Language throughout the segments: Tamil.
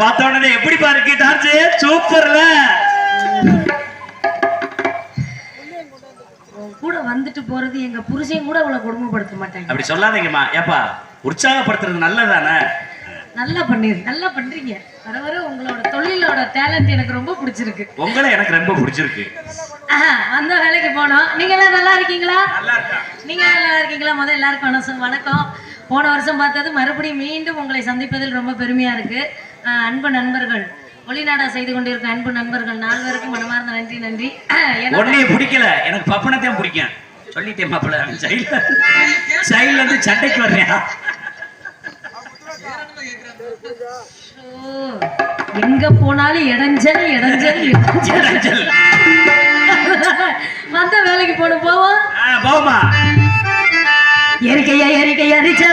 பார்த்த உடனே எப்படி பாருக்கு டான்ஸ் சூப்பர்ல. கூட வந்துட்டு போறது எங்க புருஷன் கூட அவளை கொடுமைப்படுத்த மாட்டாங்க. அப்படி சொல்லாதீங்கம்மா. ஏப்பா உற்சாகப்படுத்துறது நல்லதானே? நல்லா பண்ணி நல்லா பண்றீங்க. வர வர உங்களோட தொழிலோட டேலண்ட் எனக்கு ரொம்ப பிடிச்சிருக்கு. உங்களை எனக்கு ரொம்ப பிடிச்சிருக்கு. அந்த வேலைக்கு போனோம். நீங்க எல்லாம் நல்லா இருக்கீங்களா? நீங்க நல்லா இருக்கீங்களா? முதல்ல எல்லாருக்கும் வணக்கம். போன வருஷம் பார்த்தது மறுபடியும் மீண்டும் உங்களை சந்திப்பதில் ரொம்ப பெருமையா இருக்கு. அன்பு நண்பர்கள். ஒளிநாடா செய்து கொண்டிருக்க அன்பு நண்பர்கள் நால்வருக்கும் மனமார்ந்த நன்றி நன்றி. ஒன்னே பிடிக்கல. எனக்கு பப்பனத்தையும் பிடிக்கும். சொல்லிட்டேன் மாப்பிள்ள சைல்ட்ல சைல்ட்ல இருந்து சண்டைக்கு வர்றேன். எங்க போனாலும் இடைஞ்சல் இடைஞ்சல் இடைஞ்சல். வந்த வேலைக்கு போன போவோம். போமா எரிக்கையா எரிக்கையா ரிச்சா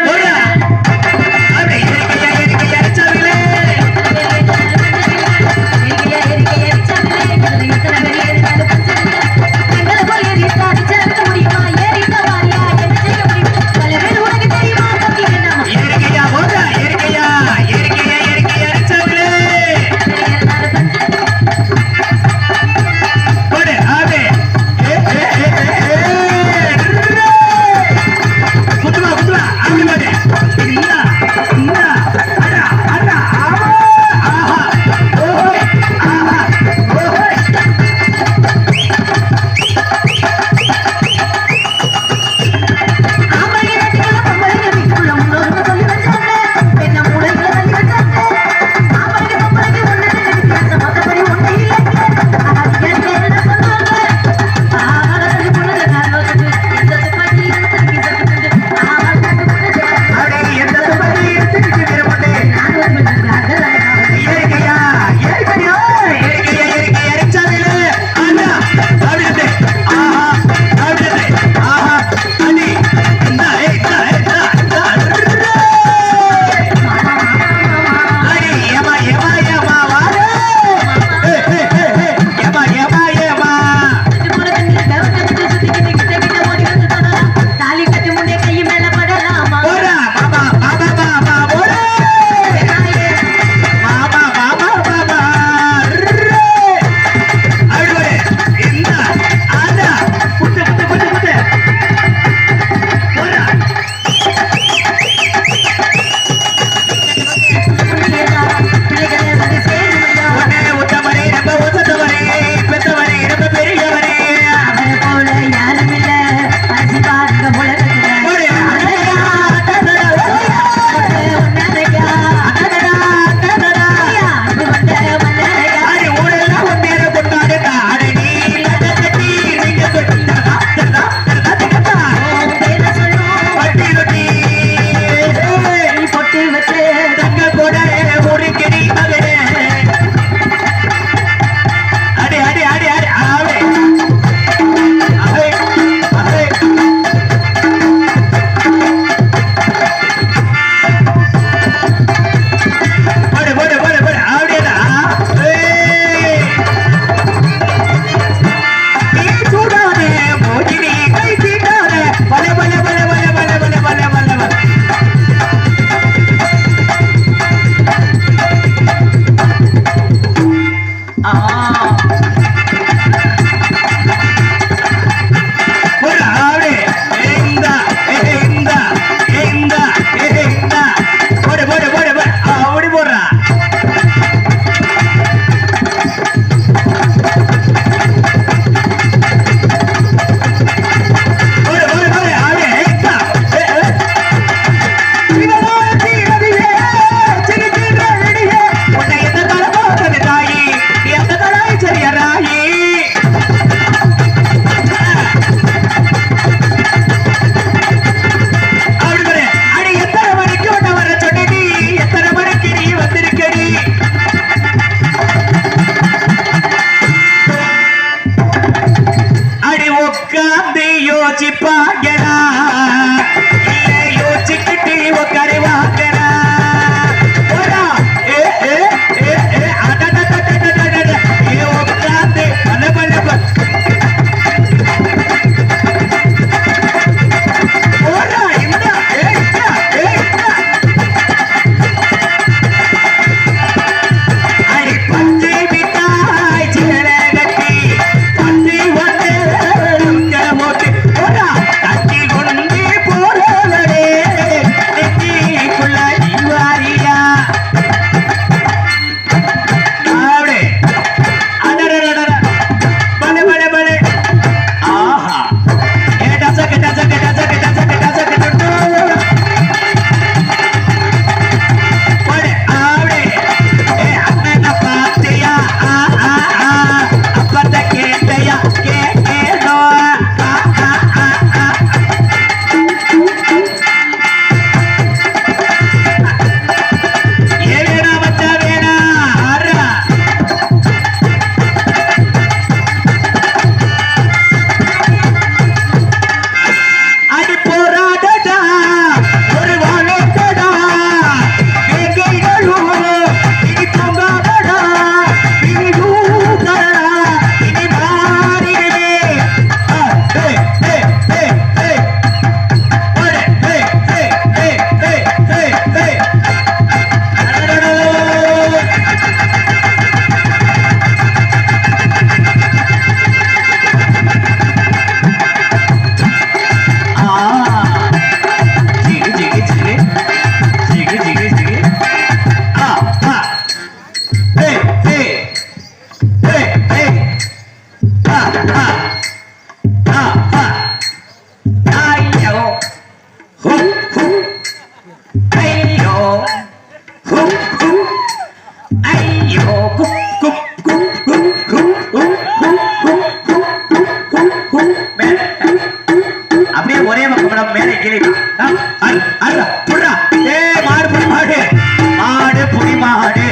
மாடு புடி மாடு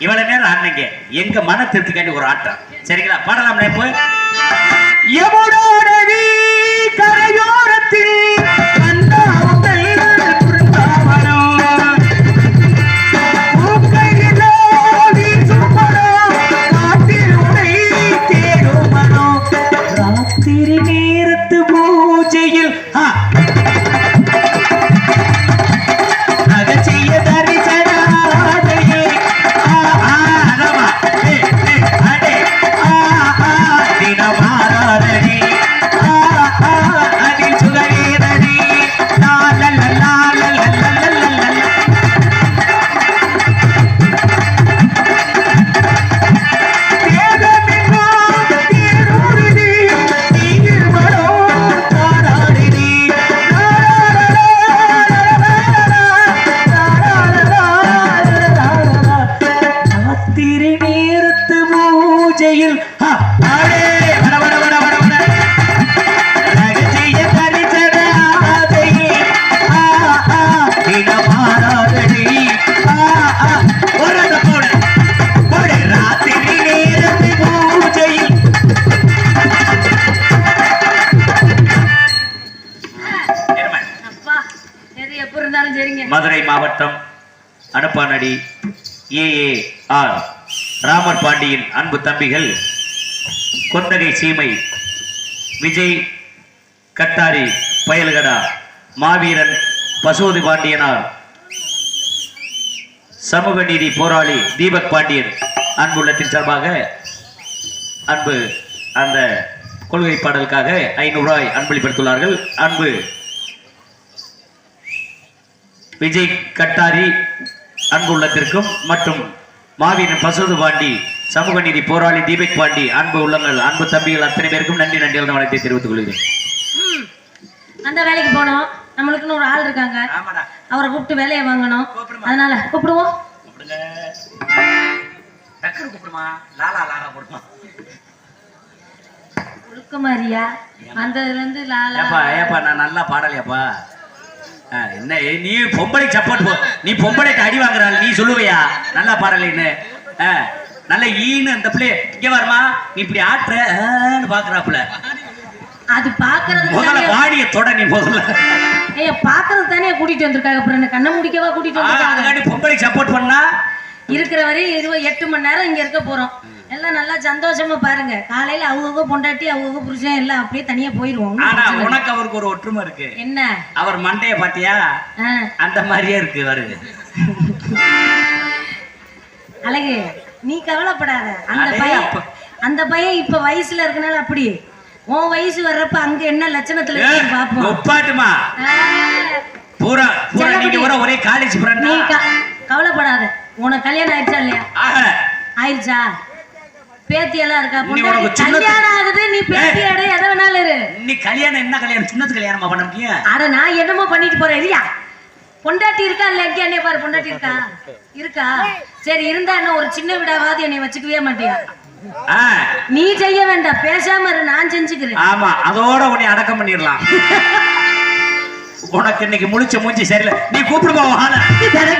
இவ்வளவு நேரம் ஆனீங்க எங்க மன திருப்திக்காண்டி ஒரு ஆட்டம் சரிங்களா பாடலாம் இப்போ எவனோட கரையோரத்தில் மாவட்டம் அனுப்பானடி ஏஏ ஆர். ராமர் பாண்டியின் அன்பு தம்பிகள் கொந்தகை சீமை விஜய் கட்டாரி பயல்கடா மாவீரன் பசுவதி பாண்டியனார் சமூக நீதி போராளி தீபக் பாண்டியன் அன்புள்ளத்தின் சார்பாக அன்பு அந்த கொள்கை பாடலுக்காக ஐநூறு ரூபாய் அன்பளிப்படுத்துள்ளார்கள். அன்பு விஜய் கட்டாரி அன்பு உள்ளத்திற்கும் மற்றும் மாவீரன் பசுது பாண்டி சமூக நீதி போராளி தீபக் பாண்டி அன்பு உள்ளங்கள் அன்பு தம்பிகள் அத்தனை பேருக்கும் நன்றி நன்றி அந்த வணக்கத்தை தெரிவித்துக் கொள்கிறேன். அந்த வேலைக்கு போனோம். நம்மளுக்குன்னு ஒரு ஆள் இருக்காங்க. அவரை கூப்பிட்டு வேலையை வாங்கணும். அதனால கூப்பிடுவோம். ஒழுக்கமாரியா வந்ததுல இருந்து லாலா ஏப்பா ஏப்பா நான் நல்லா பாடலையாப்பா? என்ன நீ பொம்பளை சப்போர்ட் போ. நீ பொம்பளைக்கு அடி வாங்குறாள் நீ சொல்லுவையா? நல்லா பாடலைன்னு ஆ, நல்ல ஈன்னு அந்த பிள்ளை இங்க வருமா நீ இப்படி ஆட்டுற ஆன்னு பாக்குறாப்புல. அது பாக்குறது முதல்ல பாடிய தொட நீ முதல்ல. ஏய் பாக்குறது தானே கூட்டிட்டு வந்திருக்காங்க அப்புறம் என்ன கண்ணை முடிக்கவா கூட்டிட்டு வந்திருக்காங்க? பொம்பளைக்கு சப்போர்ட் பண்ணா? இருக்கிற வரையும் இருபது எட்டு மணி நேரம் இங்க இருக்க போறோம். எல்லாம் நல்லா சந்தோஷமா பாருங்க. காலையில அவங்க பொண்டாட்டி அவங்க புருஷன் எல்லாம் அப்படியே தனியா போயிருவோம். ஆனா. உனக்கு அவருக்கு ஒரு ஒற்றுமை இருக்கு. என்ன? அவர் மண்டைய பாத்தியா அந்த மாதிரியே இருக்கு வருது அழகு நீ கவலைப்படாத. அந்த பையன். அந்த பையன் இப்ப வயசுல இருக்கனால அப்படி. உன் வயசு வர்றப்ப அங்க என்ன லட்சணத்துல பாப்போம் ஒப்பாட்டுமா? பூரா பூரா நீங்க. பூரா ஒரே காலேஜ் நீ ஃப்ரெண்டா கவலைப்படாத. உனக்கு கல்யாணம் ஆயிடுச்சா இல்லையா? ஆயிடுச்சா? பேத்தியெல்லாம் இருக்கா? கல்யாணம் ஆகுது நீ எதை வேணாலும் இரு. நீ கல்யாணம் என்ன கல்யாணம்? சின்னது கல்யாணமா பண்ண நான் என்னமோ பண்ணிட்டு போறேன் இல்லையா? பொண்டாட்டி இருக்கா இல்ல எங்கே பாரு பொண்டாட்டி இருக்கா? இருக்கா? சரி இருந்தா என்ன ஒரு சின்ன விடாவாது என்னை வச்சுக்கவே மாட்டியா? நீ செய்ய வேண்டாம் பேசாம இரு நான் செஞ்சுக்கிறேன். ஆமா அதோட உன்னை அடக்கம் பண்ணிடலாம். உனக்கு இன்னைக்கு முழிச்ச மூஞ்சி சரியில்லை. நீ கூப்பிடுமா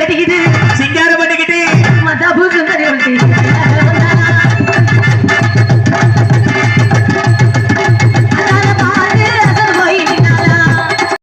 கட்டிக்கிட்டு சிங்காரம் பண்ணிக்கிட்டு.